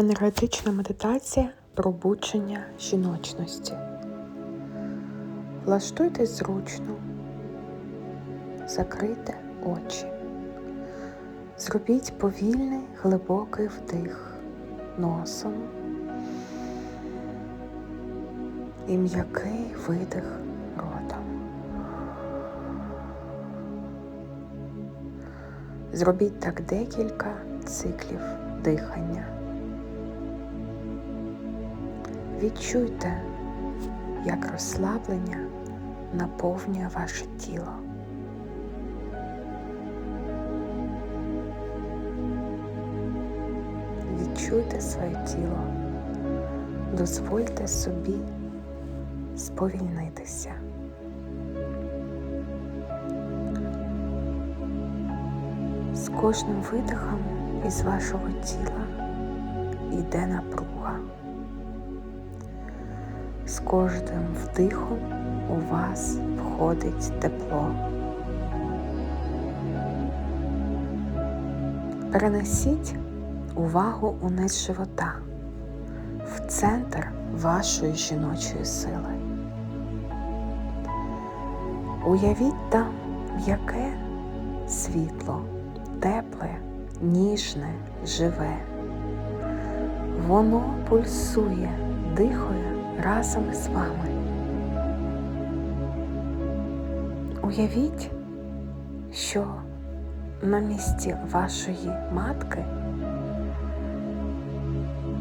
Енергетична медитація пробудження жіночності. Влаштуйтесь зручно, закрийте очі. Зробіть повільний глибокий вдих носом і м'який видих ротом. Зробіть так декілька циклів дихання. Відчуйте, як розслаблення наповнює ваше тіло. Відчуйте своє тіло, дозвольте собі сповільнитися. З кожним видихом із вашого тіла йде напруга. З кожним вдихом у вас входить тепло. Перенесіть увагу униз живота, в центр вашої жіночої сили. Уявіть там м'яке світло, тепле, ніжне, живе. Воно пульсує, дихає разом з вами. Уявіть, що на місці вашої матки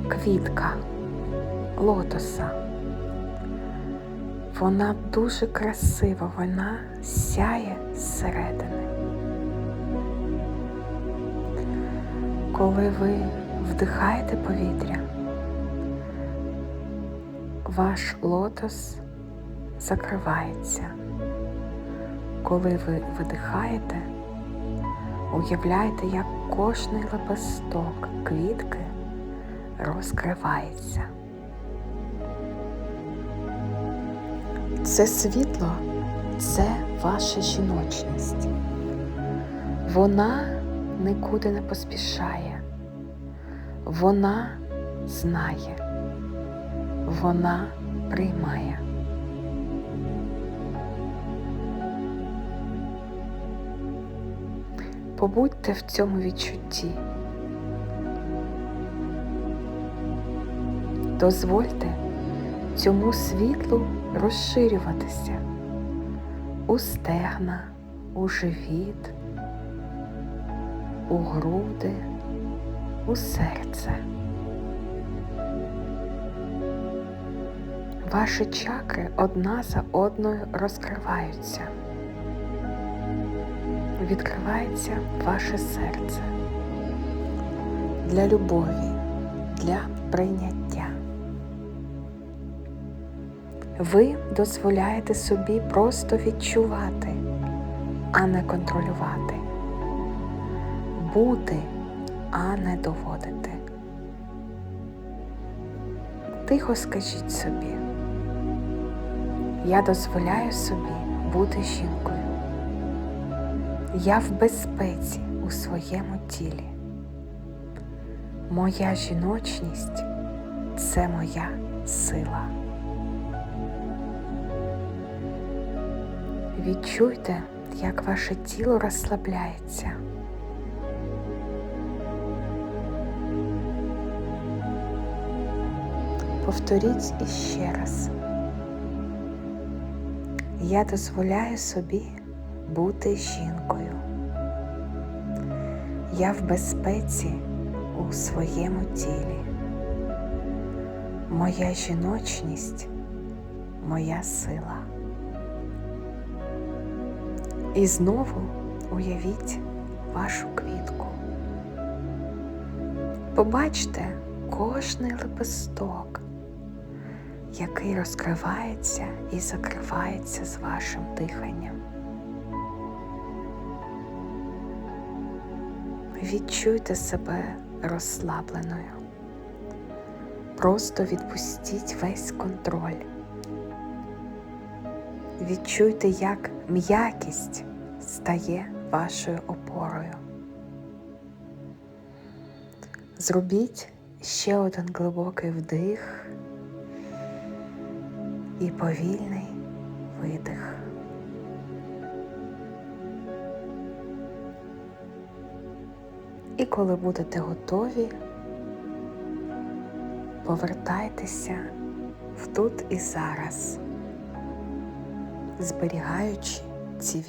квітка лотоса. Вона дуже красива, вона сяє зсередини. Коли ви вдихаєте повітря, ваш лотос закривається. Коли ви видихаєте, уявляйте, як кожний лепесток квітки розкривається. Це світло це ваша жіночність. Вона нікуди не поспішає. Вона знає, вона приймає. Побудьте в цьому відчутті. Дозвольте цьому світлу розширюватися у стегна, у живіт, у груди, у серце. Ваші чакри одна за одною розкриваються. Відкривається ваше серце для любові, для прийняття. Ви дозволяєте собі просто відчувати, а не контролювати, бути, а не доводити. Тихо скажіть собі, я дозволяю собі бути жінкою. Я в безпеці у своєму тілі. Моя жіночність це моя сила. Відчуйте, як ваше тіло розслабляється. Повторіть іще раз. Я дозволяю собі бути жінкою. Я в безпеці у своєму тілі. Моя жіночність, моя сила. І знову уявіть вашу квітку. Побачте кожний лепесток, який розкривається і закривається з вашим диханням. Відчуйте себе розслабленою. Просто відпустіть весь контроль. Відчуйте, як м'якість стає вашою опорою. Зробіть Ще один глибокий вдих і повільний видих. І коли будете готові, повертайтеся в тут і зараз, зберігаючи ці